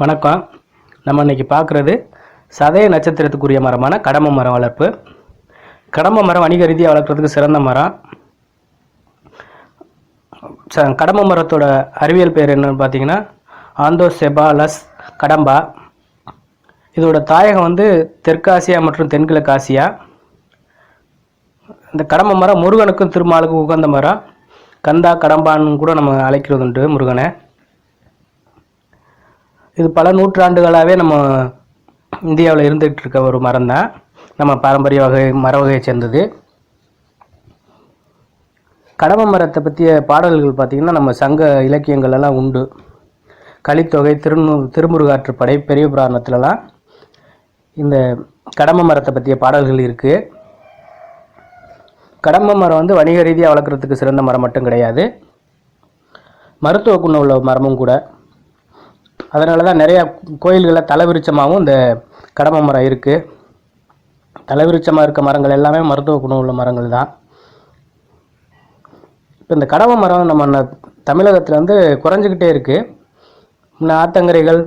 வணக்கம். நம்ம இன்னைக்கு பார்க்குறது சதய நட்சத்திரத்துக்குரிய மரமான கடம்ப மரம் வளர்ப்பு. கடம்ப மரம் வணிக ரீதியாக வளர்க்குறதுக்கு சிறந்த மரம். ச கடம்ப மரத்தோட அறிவியல் பேர் என்னன்னு பார்த்தீங்கன்னா ஆந்தோ செபாலஸ் கடம்பா. இதோட தாயகம் வந்து தெற்காசியா மற்றும் தென்கிழக்கு ஆசியா. இந்த கடம்ப மரம் முருகனுக்கும் திருமாலுக்கும் உகந்த மரம். கந்தா கடம்பான்னு கூட நம்ம அழைக்கிறது உண்டு முருகனை. இது பல நூற்றாண்டுகளாகவே நம்ம இந்தியாவில் இருந்துகிட்டு இருக்க ஒரு மரம் தான். நம்ம பாரம்பரிய வகை மர வகையை சேர்ந்தது. கடம்ப மரத்தை பற்றிய பாடல்கள் பார்த்திங்கன்னா நம்ம சங்க இலக்கியங்கள் எல்லாம் உண்டு. கலித்தொகை திருநு திருமுருகாற்றுப்படை பெரிய புராணத்துலலாம் இந்த கடம்ப மரத்தை பற்றிய பாடல்கள் இருக்குது கடம்ப மரம் வந்து வணிக ரீதியாக வளர்க்குறதுக்கு சிறந்த மரம் மட்டும் கிடையாது. மருத்துவ குணம் உள்ள மரமும் கூட. அதனால தான் நிறையா கோயில்களில் தலைவிருச்சமாகவும் இந்த கடம்ப மரம் இருக்குது தலைவிருச்சமாக இருக்க மரங்கள் எல்லாமே மருத்துவ குணம் உள்ள மரங்கள் தான். இப்போ இந்த கடம்ப மரம் நம்ம தமிழகத்தில் வந்து குறைஞ்சிக்கிட்டே இருக்குது முன்ன ஆத்தங்கரைகள்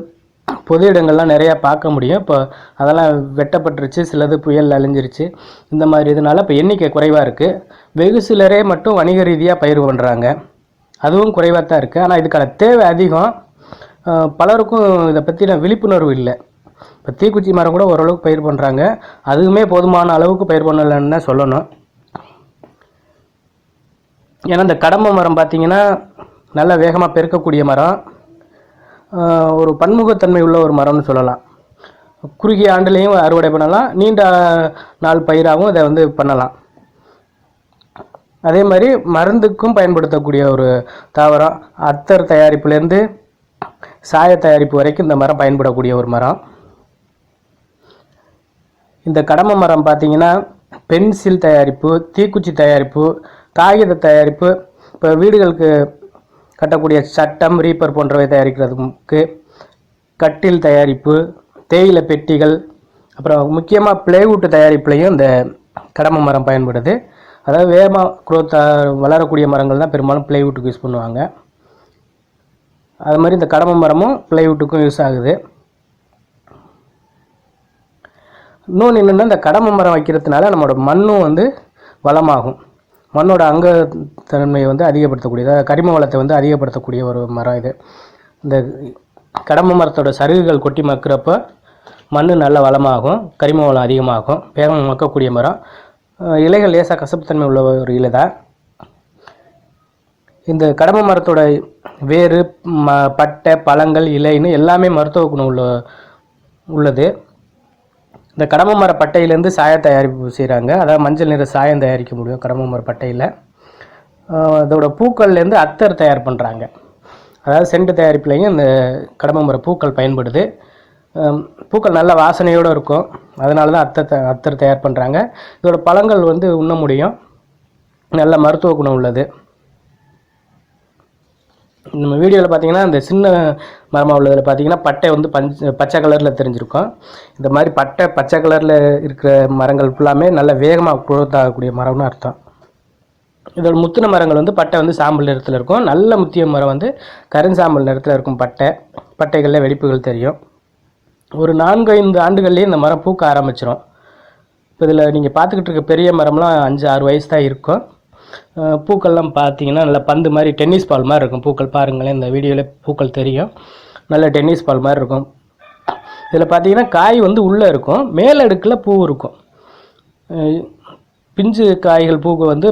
பொது இடங்கள்லாம் நிறையா பார்க்க முடியும். இப்போ அதெல்லாம் வெட்டப்பட்டுருச்சு சிலது புயல் அழிஞ்சிருச்சு. இந்த மாதிரி இதனால் இப்போ எண்ணிக்கை குறைவாக இருக்குது வெகு சிலரே மட்டும் வணிக ரீதியாக பயிர் பண்ணுறாங்க அதுவும் குறைவாக தான் இருக்குது ஆனால் இதுக்கான தேவை அதிகம். பலருக்கும் இதை பற்றின விழிப்புணர்வு இல்லை. இப்போ தீக்குச்சி மரம் கூட ஓரளவுக்கு பயிர் பண்ணுறாங்க அதுவுமே போதுமான அளவுக்கு பயிர் பண்ணலைன்னு தான் சொல்லணும். ஏன்னா இந்த கடம்ப மரம் பார்த்திங்கன்னா நல்லா வேகமாக பெருக்கக்கூடிய மரம். ஒரு பன்முகத்தன்மை உள்ள ஒரு மரம்னு சொல்லலாம். குறுகிய ஆண்டுலேயும் அறுவடை பண்ணலாம். நீண்ட நாள் பயிராகவும் இதை வந்து பண்ணலாம். அதே மாதிரி மருந்துக்கும் பயன்படுத்தக்கூடிய ஒரு தாவரம். அத்தர் தயாரிப்புலேருந்து சாய தயாரிப்பு வரைக்கும் இந்த மரம் பயன்படக்கூடிய ஒரு மரம். இந்த கடம மரம் பார்த்தீங்கன்னா பென்சில் தயாரிப்பு தீக்குச்சி தயாரிப்பு காகித தயாரிப்பு இப்போ வீடுகளுக்கு கட்டக்கூடிய சட்டம் ரீப்பர் போன்றவை தயாரிக்கிறதுக்கு கட்டில் தயாரிப்பு தேயிலை பெட்டிகள் அப்புறம் முக்கியமாக பிளேவுட்டு தயாரிப்புலையும் இந்த கடம மரம் பயன்படுது. அதாவது வேகமாக குரோத் வளரக்கூடிய மரங்கள் தான் பெரும்பாலும் பிளேவுட்டுக்கு யூஸ் பண்ணுவாங்க. அது மாதிரி இந்த கடம்ப மரமும் பிளைவுட்டுக்கும் யூஸ் ஆகுது. இன்னொன்று என்னென்னா இந்த கடம்ப மரம் வைக்கிறதுனால நம்மளோட மண்ணும் வந்து வளமாகும். மண்ணோட அங்க தன்மையை வந்து அதிகப்படுத்தக்கூடியதாக கரிம வளத்தை வந்து அதிகப்படுத்தக்கூடிய ஒரு மரம் இது. இந்த கடம்ப மரத்தோட சருகுகள் கொட்டி மக்கிறப்ப மண் நல்ல வளமாகும் கரிம வளம் அதிகமாகும் வேகம் மக்கக்கூடிய மரம். இலைகள் லேசாக கசப்புத்தன்மை உள்ள ஒரு இலை தான் இந்த கடம்ப மரத்தோட வேறு ம பட்டை பழங்கள் இலைன்னு எல்லாமே மருத்துவ குணம் உள்ள உள்ளது. இந்த கடம்ப மர பட்டையிலேருந்து சாய தயாரிப்பு செய்கிறாங்க அதாவது மஞ்சள் நிற சாயம் தயாரிக்க முடியும் கடம்ப மர பட்டையில். அதோட பூக்கள்லேருந்து அத்தர் தயார் பண்ணுறாங்க அதாவது செண்டு தயாரிப்புலையும் இந்த கடம்ப மர பூக்கள் பயன்படுது. பூக்கள் நல்ல வாசனையோடு இருக்கும். அதனால தான் அத்தர் அத்தர் தயார் பண்ணுறாங்க இதோட பழங்கள் வந்து உண்ண முடியும். நல்ல மருத்துவ குணம் உள்ளது. நம்ம வீடியோவில் பார்த்தீங்கன்னா இந்த சின்ன மரமாக உள்ளதில் பார்த்தீங்கன்னா பட்டை வந்து பஞ்ச பச்சை கலரில் தெரிஞ்சிருக்கும். இந்த மாதிரி பட்டை பச்சை கலரில் இருக்கிற மரங்கள் ஃபுல்லாமே நல்ல வேகமாக growth ஆகக்கூடிய மரம்னு அர்த்தம். இதோட முத்தின மரங்கள் வந்து பட்டை வந்து சாம்பல் நிறத்தில் இருக்கும். நல்ல முத்திய மரம் வந்து கருஞ்சாம்பல் நிறத்தில் இருக்கும் பட்டை. பட்டைகளில் வெடிப்புகள் தெரியும். ஒரு நான்கு ஐந்து ஆண்டுகள்லேயே இந்த மரம் பூக்க ஆரம்பிச்சிரும். இப்போ இதில் நீங்கள் பார்த்துக்கிட்டு இருக்க பெரிய மரம்லாம் அஞ்சு ஆறு வயசு தான் இருக்கும். பூக்கள்லாம் பார்த்தீங்கன்னா நல்ல பந்து மாதிரி டென்னிஸ் பால் மாதிரி இருக்கும். பூக்கள் பாருங்களேன் இந்த வீடியோவில் பூக்கள் தெரியும். நல்ல டென்னிஸ் பால் மாதிரி இருக்கும். இதில் பார்த்தீங்கன்னா காய் வந்து உள்ளே இருக்கும். மேலடுக்கில் பூ இருக்கும். பிஞ்சு காய்கள் பூ வந்து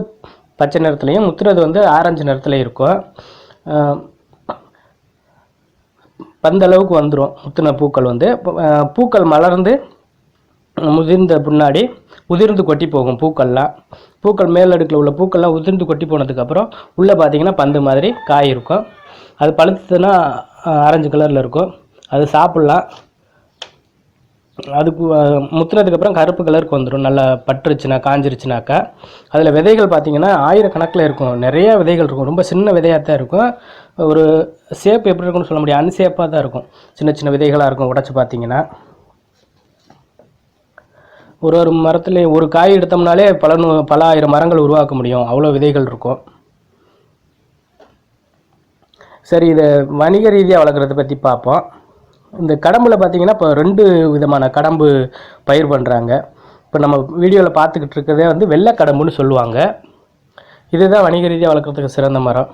பச்சை நிறத்துலையும் முத்துறது வந்து ஆரஞ்சு நிறத்துல இருக்கும். பந்தளவுக்கு வந்துடும் முத்தின பூக்கள் வந்து. பூக்கள் மலர்ந்து முதிர்ந்த பின்னாடி உதிர்ந்து கொட்டி போகும் பூக்கள்லாம். பூக்கள் மேலடுக்கில் உள்ள பூக்கள்லாம் உதிர்ந்து கொட்டி போனதுக்கப்புறம் உள்ளே பார்த்தீங்கன்னா பந்து மாதிரி காய் இருக்கும். அது பழுத்துனா ஆரஞ்சு கலரில் இருக்கும். அது சாப்பிட்லாம். அதுக்கு முத்துனதுக்கப்புறம் கருப்பு கலருக்கு வந்துடும். நல்லா பட்டுருச்சுனா காஞ்சிருச்சுனாக்கா. அதில் விதைகள் பார்த்திங்கன்னா ஆயிரக்கணக்கில் இருக்கும். நிறைய விதைகள் இருக்கும். ரொம்ப சின்ன விதையாக தான் இருக்கும். ஒரு சேப் எப்படி இருக்கும்னு சொல்ல முடியாது. அன்சேப்பாக தான் இருக்கும். சின்ன சின்ன விதைகளாக இருக்கும். உடச்சி பார்த்தீங்கன்னா. ஒரு ஒரு மரத்துலேயும் ஒரு காய் எடுத்தோம்னாலே பல நூ பல ஆயிரம் மரங்கள் உருவாக்க முடியும். அவ்வளோ விதைகள் இருக்கும். சரி இதை வணிக ரீதியாக வளர்க்குறத பற்றி பார்ப்போம். இந்த கடம்புல பார்த்தீங்கன்னா இப்போ ரெண்டு விதமான கடம்பு பயிர் பண்ணுறாங்க இப்போ நம்ம வீடியோவில் பார்த்துக்கிட்டு இருக்கிறதே வந்து வெள்ளை கடம்புன்னு சொல்லுவாங்க. இதுதான் வணிக ரீதியாக வளர்க்குறதுக்கு சிறந்த மரம்.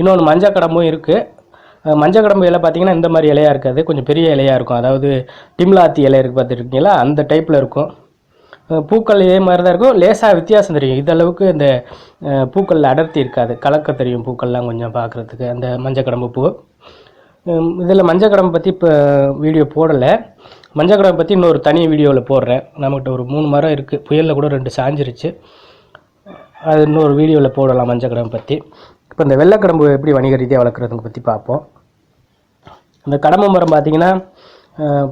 இன்னொன்று மஞ்சள் கடம்பும் இருக்குது மஞ்சள் கடம்பு இலை பார்த்தீங்கன்னா இந்த மாதிரி இலையாக இருக்காது. கொஞ்சம் பெரிய இலையாக இருக்கும். அதாவது டிம்லாத்தி இலை இருக்குது பார்த்துருக்கீங்களா அந்த டைப்பில் இருக்கும். பூக்கள் இதே மாதிரி தான் இருக்கும். லேசாக வித்தியாசம் தெரியும். இந்த அளவுக்கு இந்த பூக்களில் அடர்த்தி இருக்காது. கலக்க தெரியும் பூக்கள்லாம் கொஞ்சம் பார்க்குறதுக்கு அந்த மஞ்சள் கடம்பு பூ. இதில் மஞ்சள் கடம்பு பற்றி இப்போ வீடியோ போடலை. மஞ்சள் கடம்பு பற்றி இன்னொரு தனி வீடியோவில் போடுறேன். நம்மகிட்ட ஒரு மூணு மரம் இருக்குது புயலில் கூட ரெண்டு சாஞ்சிருச்சு. அது இன்னொரு வீடியோவில் போடலாம் மஞ்சள் கடம்பு பற்றி இப்போ இந்த வெள்ளைக்கடம்பு எப்படி வணிக ரீதியாக வளர்க்குறதுங்க பற்றி பார்ப்போம். இந்த கடம்பு மரம் பார்த்தீங்கன்னா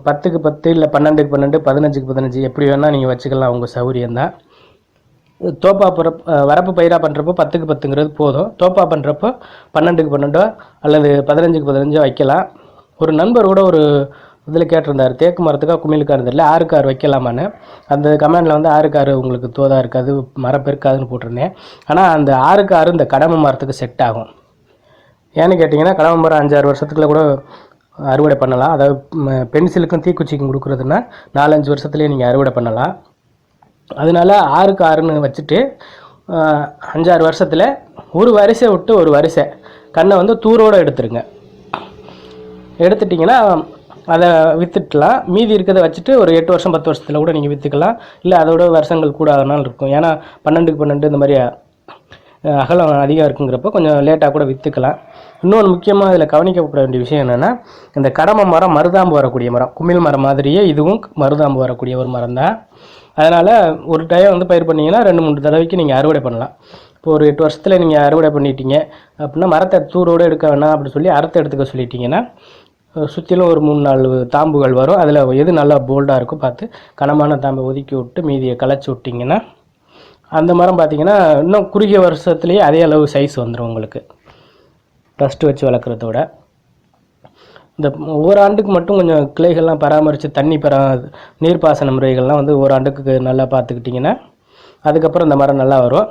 பத்துக்கு பத்து இல்லை பன்னெண்டுக்கு பன்னெண்டு பதினஞ்சுக்கு பதினஞ்சு எப்படி வேணால் நீங்கள் வச்சுக்கலாம் உங்கள் சௌகரியம்தான் தோப்பா பிறப் வரப்பு பயிராக பண்ணுறப்போ பத்துக்கு பத்துங்கிறது போதும். தோப்பா பண்ணுறப்போ பன்னெண்டுக்கு பன்னெண்டோ அல்லது பதினஞ்சுக்கு பதினஞ்சோ வைக்கலாம். ஒரு நண்பர் கூட ஒரு இதில் கேட்டிருந்தார் தேக்கு மரத்துக்கா குமிழுக்கா தெரியல ஆறு கார் வைக்கலாமான்னு. அந்த கமெண்டில் வந்து ஆறுக்கு ஆறு உங்களுக்கு தோதாக இருக்காது மரம் பெருக்காதுன்னு போட்டிருந்தேன். ஆனால் அந்த ஆறுக்கு ஆறு இந்த கடமை மரத்துக்கு செட் ஆகும். ஏன்னு கேட்டிங்கன்னா கடமை மரம் அஞ்சாறு வருஷத்துக்குள்ள கூட அறுவடை பண்ணலாம். அதாவது பென்சிலுக்கும் தீக்குச்சிக்கும் கொடுக்குறதுன்னா நாலஞ்சு வருஷத்துலேயே நீங்கள் அறுவடை பண்ணலாம். அதனால ஆறுக்கு ஆறுன்னு வச்சுட்டு அஞ்சாறு வருஷத்தில் ஒரு வரிசை விட்டு ஒரு வரிசை. கண்ணை வந்து தூரோடு எடுத்துருங்க. எடுத்துட்டிங்கன்னா அதை விற்றுட்டுலாம் மீதி இருக்கிறத வச்சுட்டு ஒரு எட்டு வருஷம் பத்து வருஷத்தில் கூட நீங்கள் விற்றுக்கலாம் இல்லை அதோட வருஷங்கள் கூட இருக்கும். ஏன்னா பன்னெண்டுக்கு பன்னெண்டு இந்த மாதிரி அகலம் அதிகம் இருக்குங்கிறப்போ கொஞ்சம் லேட்டாக கூட விற்றுக்கலாம் இன்னொன்று முக்கியமாக இதில் கவனிக்கப்பட வேண்டிய விஷயம் என்னென்னா இந்த கடமை மரம் மருதாம்பு வரக்கூடிய மரம். குமிழ் மரம் மாதிரியே இதுவும் மருதாம்பு வரக்கூடிய ஒரு மரம் தான். அதனால் ஒரு டைம் வந்து பயிர் பண்ணிங்கன்னா ரெண்டு மூணு தடவைக்கு நீங்கள் அறுவடை பண்ணலாம். இப்போ ஒரு எட்டு வருஷத்தில் நீங்கள் அறுவடை பண்ணிட்டீங்க. அப்படின்னா மரத்தை தூரோடு எடுக்க வேணாம் அப்படின்னு சொல்லி அறுத்து எடுத்துக்க சொல்லிட்டீங்கன்னா சுற்றிலும் ஒரு மூணு நாலு தாம்புகள் வரும். அதில் எது நல்லா போல்டாக இருக்கோ பார்த்து கனமான தாம்பை ஒதுக்கி விட்டு மீதியை களைச்சி விட்டிங்கன்னா அந்த மரம் பார்த்தீங்கன்னா இன்னும் குறுகிய வருஷத்துலேயே அதே அளவு சைஸ் வந்துடும் உங்களுக்கு. ட்ரஸ்ட்டு வச்சு வளர்க்குறதோட. இந்த ஒவ்வொரு ஆண்டுக்கு மட்டும் கொஞ்சம் கிளைகள்லாம் பராமரித்து தண்ணி பரா நீர்ப்பாசன முறைகள்லாம் வந்து ஒரு ஆண்டுக்கு நல்லா பார்த்துக்கிட்டிங்கன்னா அதுக்கப்புறம் இந்த மரம் நல்லா வரும்.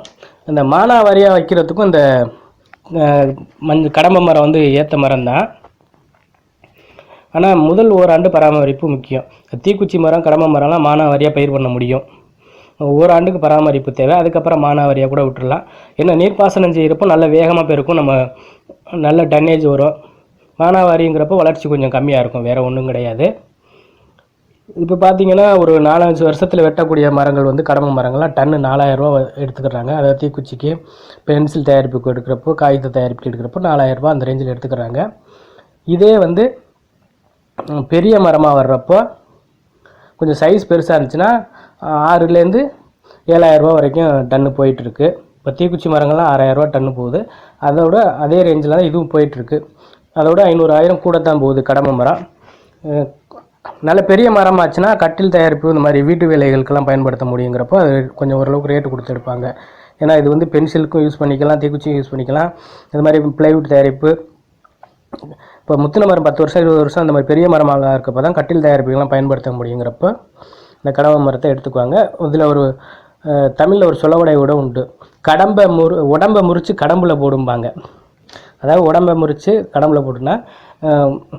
இந்த மானாவாரியாக வைக்கிறதுக்கும் இந்த மஞ்சள் மஞ்ச கடம்ப மரம் வந்து ஏற்ற மரம் தான் ஆனால் முதல் ஓராண்டு பராமரிப்பு முக்கியம். தீக்குச்சி மரம் கடமை மரம்லாம் மானாவாரியாக பயிர் பண்ண முடியும். ஓராண்டுக்கு பராமரிப்பு தேவை. அதுக்கப்புறம் மானாவாரியாக கூட விட்டுடலாம் ஏன்னா நீர்ப்பாசனம் செய்கிறப்போ நல்ல வேகமாக பெருக்கும். நம்ம நல்ல டன்னேஜ் வரும். மானாவாரிங்கிறப்போ வளர்ச்சி கொஞ்சம் கம்மியாக இருக்கும். வேறு ஒன்றும் கிடையாது. இப்போ பார்த்தீங்கன்னா ஒரு நாலஞ்சு வருஷத்தில் வெட்டக்கூடிய மரங்கள் வந்து கடமை மரங்கள்லாம் டன்னு நாலாயிரரூவா எடுத்துக்கிறாங்க. அதாவது தீக்குச்சிக்கு பென்சில் தயாரிப்புக்கு எடுக்கிறப்போ காகித தயாரிப்புக்கு எடுக்கிறப்போ நாலாயிரரூபா அந்த ரேஞ்சில் எடுத்துக்கிறாங்க. இதே வந்து பெரிய மரமாக வர்றப்போ கொஞ்சம் சைஸ் பெருசாக இருந்துச்சுன்னா ஆறுலேருந்து ஏழாயிரரூபா வரைக்கும் டன்னு போயிட்டுருக்கு. இப்போ தீக்குச்சி மரங்கள்லாம் ஆறாயிரரூபா டன்னு போகுது. அதோட அதே ரேஞ்சில் தான் இதுவும் போயிட்டுருக்கு. அதோட ஐநூறு ஆயிரம் கூட தான் போகுது கடமை மரம். நல்ல பெரிய மரமாச்சுன்னா கட்டில் தயாரிப்பு இந்த மாதிரி வீட்டு வேலைகளுக்கெல்லாம் பயன்படுத்த முடியுங்கிறப்போ அது கொஞ்சம் ஓரளவுக்கு ரேட்டு கொடுத்து எடுப்பாங்க. ஏன்னா இது வந்து பென்சிலுக்கும் யூஸ் பண்ணிக்கலாம் தீக்குச்சியும் யூஸ் பண்ணிக்கலாம். இது மாதிரி ப்ளைவுட் தயாரிப்பு இப்போ முத்தின மரம் பத்து வருஷம் இருபது வருஷம் அந்த மாதிரி பெரிய மரமாக இருக்கப்போ தான் கட்டில் தயாரிப்புகள்லாம் பயன்படுத்த முடியுங்கிறப்ப இந்த கடம்ப மரத்தை எடுத்துக்குவாங்க. இதில் ஒரு தமிழில் ஒரு சொலவடை கூட உண்டு. கடம்பை முறு உடம்பை முறித்து கடம்புல போடும்பாங்க. அதாவது உடம்பை முறித்து கடம்புல போட்டுனா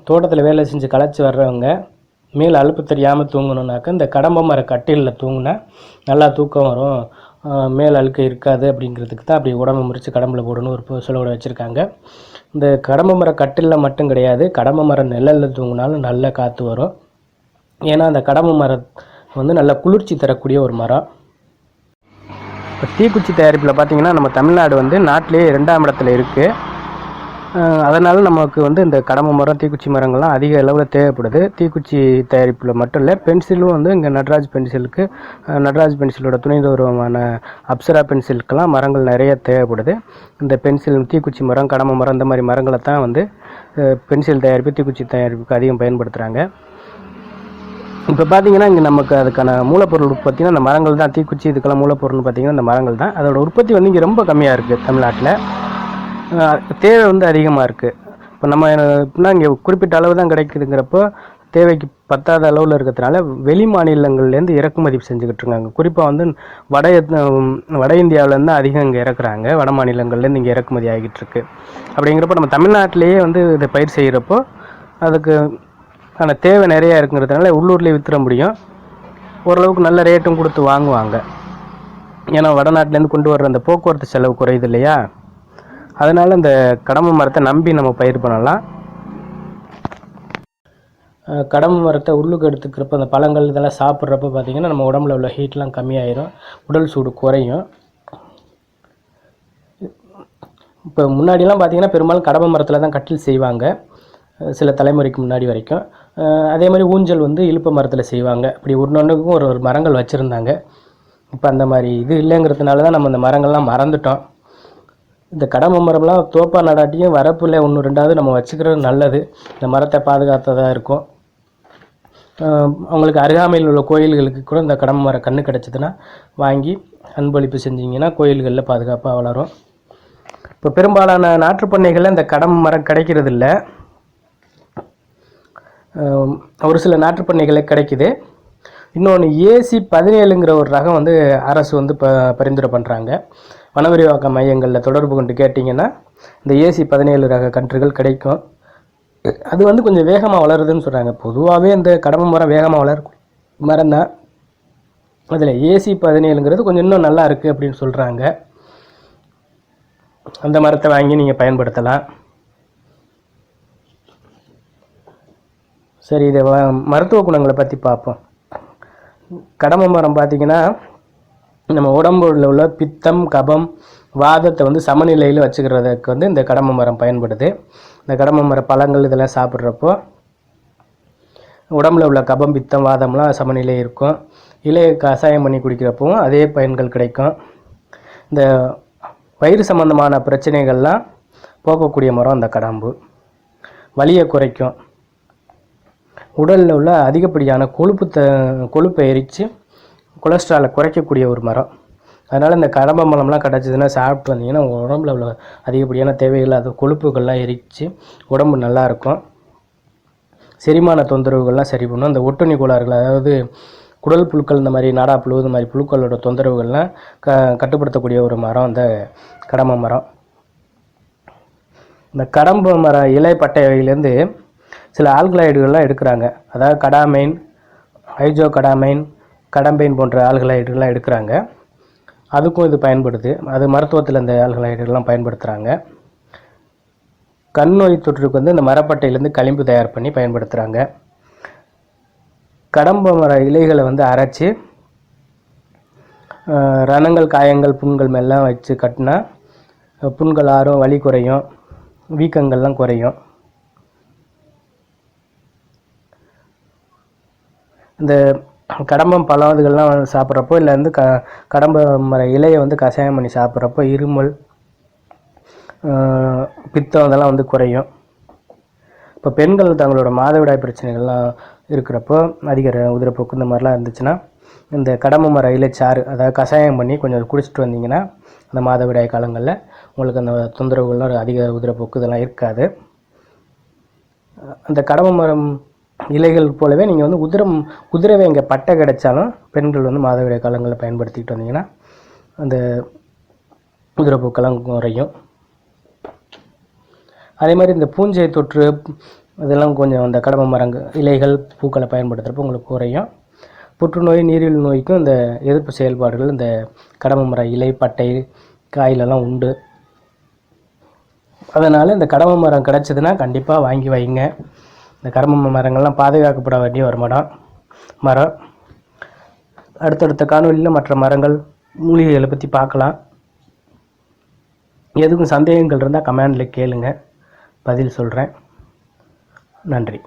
தோட்டத்தில் வேலை செஞ்சு களைச்சி வர்றவங்க மேல் அலுப்பு தெரியாமல் தூங்கணுன்னாக்க இந்த கடம்ப மர கட்டிலில் தூங்கினா நல்லா தூக்கம் வரும். மேல் அழுக்கு இருக்காது அப்படிங்கிறதுக்கு தான் அப்படி உடம்பு முறித்து கடம்புல போடணும் ஒரு சொல்லோட வச்சுருக்காங்க. இந்த கடம்பு மர கட்டிலில் மட்டும் கிடையாது. கடம்பு மரம் நிழலில் தூங்கினாலும் நல்ல காற்று வரும். ஏன்னா அந்த கடம்பு மரம் வந்து நல்ல குளிர்ச்சி தரக்கூடிய ஒரு மரம். இப்போ தீக்குச்சி தயாரிப்பில் பார்த்தீங்கன்னா நம்ம தமிழ்நாடு வந்து நாட்டிலேயே ரெண்டாம் இடத்துல இருக்குது அதனால் நமக்கு வந்து இந்த கடம்ப மரம் தீக்குச்சி மரங்கள்லாம் அதிக அளவில் தேவைப்படுது. தீக்குச்சி தயாரிப்பில் மட்டும் இல்லை பென்சிலும் வந்து இங்கே நட்ராஜ் பென்சிலுக்கு நட்ராஜ் பென்சிலோட துணை உருவமான அப்சரா பென்சிலுக்கெல்லாம் மரங்கள் நிறைய தேவைப்படுது. இந்த பென்சில் தீக்குச்சி மரம் கடம்ப மரம் இந்த மாதிரி மரங்களை தான் வந்து பென்சில் தயாரிப்பு தீக்குச்சி தயாரிப்புக்கு அதிகம் பயன்படுத்துகிறாங்க இப்போ பார்த்தீங்கன்னா இங்கே நமக்கு அதுக்கான மூலப்பொருள் உற்பத்தினா அந்த மரங்கள் தான். தீக்குச்சி இதுக்கெல்லாம் மூலப்பொருள்னு பார்த்தீங்கன்னா இந்த மரங்கள் தான். அதோட உற்பத்தி வந்து இங்கே ரொம்ப கம்மியாக இருக்குது தமிழ்நாட்டில். தேவை வந்து அதிகமாக இருக்குது இப்போ நம்ம எப்படின்னா இங்கே குறிப்பிட்ட அளவு தான் கிடைக்குதுங்கிறப்போ தேவைக்கு பத்தாத அளவில் இருக்கிறதுனால வெளி மாநிலங்கள்லேருந்து இறக்குமதி செஞ்சுக்கிட்டு இருக்காங்க. குறிப்பாக வந்து வட வட இந்தியாவிலேருந்து அதிகம் இங்கே இறக்குறாங்க. வட மாநிலங்கள்லேருந்து இங்கே இறக்குமதி ஆகிட்டு இருக்கு. அப்படிங்கிறப்போ நம்ம தமிழ்நாட்டிலேயே வந்து இதை பயிர் செய்கிறப்போ அதுக்கு ஆனால் தேவை நிறையா இருக்குங்கிறதுனால உள்ளூர்லேயே விற்றுற முடியும். ஓரளவுக்கு நல்ல ரேட்டும் கொடுத்து வாங்குவாங்க. ஏன்னா வடநாட்டிலேருந்து கொண்டு வர்ற அந்த போக்குவரத்து செலவு குறையுது இல்லையா? அதனால் இந்த கடம்பு மரத்தை நம்பி நம்ம பயிர் பண்ணலாம். கடம்பு மரத்தை உள்ளுக்கு எடுத்துக்கிறப்ப அந்த பழங்கள் இதெல்லாம் சாப்பிட்றப்ப பார்த்திங்கன்னா நம்ம உடம்புல உள்ள ஹீட்லாம் கம்மியாயிரும். உடல் சூடு குறையும். இப்போ முன்னாடிலாம் பார்த்திங்கன்னா பெரும்பாலும் கடம்பு மரத்தில் தான் கட்டில் செய்வாங்க. சில தலைமுறைக்கு முன்னாடி வரைக்கும். அதே மாதிரி ஊஞ்சல் வந்து இலுப்ப மரத்தில் செய்வாங்க. இப்படி ஒன்று ஒரு ஒரு மரங்கள் வச்சுருந்தாங்க. இப்போ அந்த மாதிரி இது இல்லைங்கிறதுனால தான் நம்ம அந்த மரங்கள்லாம் மறந்துட்டோம். இந்த கடம்ப மரம்லாம் தோப்பா நடாட்டியும் வரப்பில் ஒன்று ரெண்டாவது நம்ம வச்சுக்கிறது நல்லது. இந்த மரத்தை பாதுகாத்ததாக இருக்கும். அவங்களுக்கு அருகாமையில் உள்ள கோயில்களுக்கு கூட இந்த கடம்ப மரம் கன்று கிடச்சிதுன்னா வாங்கி அன்பளிப்பு செஞ்சீங்கன்னா கோயில்களில் பாதுகாப்பாக வளரும். இப்போ பெரும்பாலான நாற்று பண்ணைகளில் இந்த கடம்ப மரம் கிடைக்கிறது இல்லை ஒரு சில நாற்று பண்ணைகளே கிடைக்குது. இன்னொன்று ஏசி பதினேழுங்கிற ஒரு ரகம் வந்து அரசு வந்து ப பரிந்துரை பண்ணுறாங்க வன விரிவாக்க மையங்களில் தொடர்பு கொண்டு கேட்டிங்கன்னா இந்த ஏசி பதினேழு ரக கன்றுகள் கிடைக்கும். அது வந்து கொஞ்சம் வேகமாக வளருதுன்னு சொல்கிறாங்க பொதுவாகவே இந்த கடம்பு மரம் வேகமாக வளர் மரம் தான். அதில் ஏசி பதினேழுங்கிறது கொஞ்சம் இன்னும் நல்லா இருக்குது அப்படின்னு சொல்கிறாங்க அந்த மரத்தை வாங்கி நீங்கள் பயன்படுத்தலாம். சரி இதை மருத்துவ குணங்களை பற்றி பார்ப்போம். கடம்பு மரம் பார்த்தீங்கன்னா நம்ம உடம்புல உள்ள பித்தம் கபம் வாதத்தை வந்து சமநிலையில் வச்சுக்கிறதுக்கு வந்து இந்த கடம்பு மரம் பயன்படுது. இந்த கடம்பு மர பழங்கள் இதெல்லாம் சாப்பிட்றப்போ உடம்புல உள்ள கபம் பித்தம் வாதம்லாம் சமநிலை இருக்கும். இலையை கஷாயம் பண்ணி குடிக்கிறப்பவும் அதே பயன்கள் கிடைக்கும். இந்த வயிறு சம்பந்தமான பிரச்சனைகள்லாம் போக்கக்கூடிய மரம் அந்த கடம்பு. வலியை குறைக்கும். உடலில் உள்ள அதிகப்படியான கொழுப்பு த கொழுப்பை எரித்து கொலஸ்ட்ராலை குறைக்கக்கூடிய ஒரு மரம். அதனால் இந்த கடம்ப மரம்லாம் கிடச்சிதுன்னா சாப்பிட்டு வந்தீங்கன்னா உடம்புல உள்ள அதிகப்படியான தேவையில்லாத கொழுப்புகள்லாம் எரித்து உடம்பு நல்லா இருக்கும் செரிமான தொந்தரவுகள்லாம் சரி பண்ணும். இந்த ஒட்டுணி கோளாறுகள் அதாவது குடல் புழுக்கள் இந்த மாதிரி நாடா புழு இந்த மாதிரி புழுக்களோட தொந்தரவுகள்லாம் க கட்டுப்படுத்தக்கூடிய ஒரு மரம் இந்த கடம்ப மரம். இந்த கடம்ப மர இலை பட்டை வகையிலேருந்து சில ஆல்கலாய்டுகள்லாம் எடுக்கிறாங்க. அதாவது கடாமைன் ஹைஜோ கடாமைன் கடம்பைன் போன்ற ஆல்கலாய்டுகள்லாம் எடுக்கிறாங்க. அதுக்கும் இது பயன்படுது. அது மருத்துவத்தில் இந்த ஆல்கலாய்டுகள்லாம் பயன்படுத்துகிறாங்க கண் நோய் தொற்றுக்கு வந்து இந்த மரப்பட்டையிலேருந்து களிம்பு தயார் பண்ணி பயன்படுத்துகிறாங்க கடம்ப மர இலைகளை வந்து அரைச்சி ரணங்கள் காயங்கள் புண்கள் மேலாம் வச்சு கட்டினா புண்கள் ஆறும் வலி குறையும் வீக்கங்கள்லாம் குறையும். இந்த கடம்பம் பழவதுகள்லாம் வந்து சாப்பிட்றப்போ இல்லை வந்து க கடம்ப மர இலையை வந்து கஷாயம் பண்ணி சாப்பிட்றப்போ இருமல் பித்தம் அதெல்லாம் வந்து குறையும். இப்போ பெண்கள் தங்களோட மாதவிடாய் பிரச்சனைகள்லாம் இருக்கிறப்போ அதிக ர- உதிரப்போக்கு இந்த மாதிரிலாம் இருந்துச்சுன்னா இந்த கடம்ப மர இலைச்சாறு அதாவது கஷாயம் பண்ணி கொஞ்சம் குடிச்சிட்டு வந்தீங்கன்னா அந்த மாதவிடாய் காலங்களில் உங்களுக்கு அந்த தொந்தரவுகள்லாம் அதிக உதிரப்போக்கு இதெல்லாம் இருக்காது. அந்த கடம்பு மரம் இலைகள் போலவே நீங்கள் வந்து உதிரம் குதிரவை இங்கே பட்டை கிடைச்சாலும் பெண்கள் வந்து மாதவிடாய் காலங்களில் பயன்படுத்திக்கிட்டு வந்தீங்கன்னா அந்த உதிரப்போக்கெல்லாம் குறையும். அதே மாதிரி இந்த பூஞ்சை தொற்று இதெல்லாம் கொஞ்சம் அந்த கடம்ப மரங்கள் இலைகள் பூக்களை பயன்படுத்துகிறப்போ உங்களுக்கு குறையும். புற்றுநோய் நீரிழிவு நோய்க்கும் இந்த எதிர்ப்பு செயல்பாடுகள் இந்த கடம்ப மர இலை பட்டை காயிலெல்லாம் உண்டு. அதனால் இந்த கடம்ப மரம் கிடச்சிதுன்னா கண்டிப்பாக வாங்கி வைங்க. இந்த கரும மரங்கள்லாம் பாதுகாக்கப்பட வேண்டிய ஒரு மரம். மரம். அடுத்தடுத்த காணொலியில் மற்ற மரங்கள் மூலிகைகளை பற்றி பார்க்கலாம். எதுக்கும் சந்தேகங்கள் இருந்தால் கமெண்டில் கேளுங்க. பதில் சொல்கிறேன் நன்றி.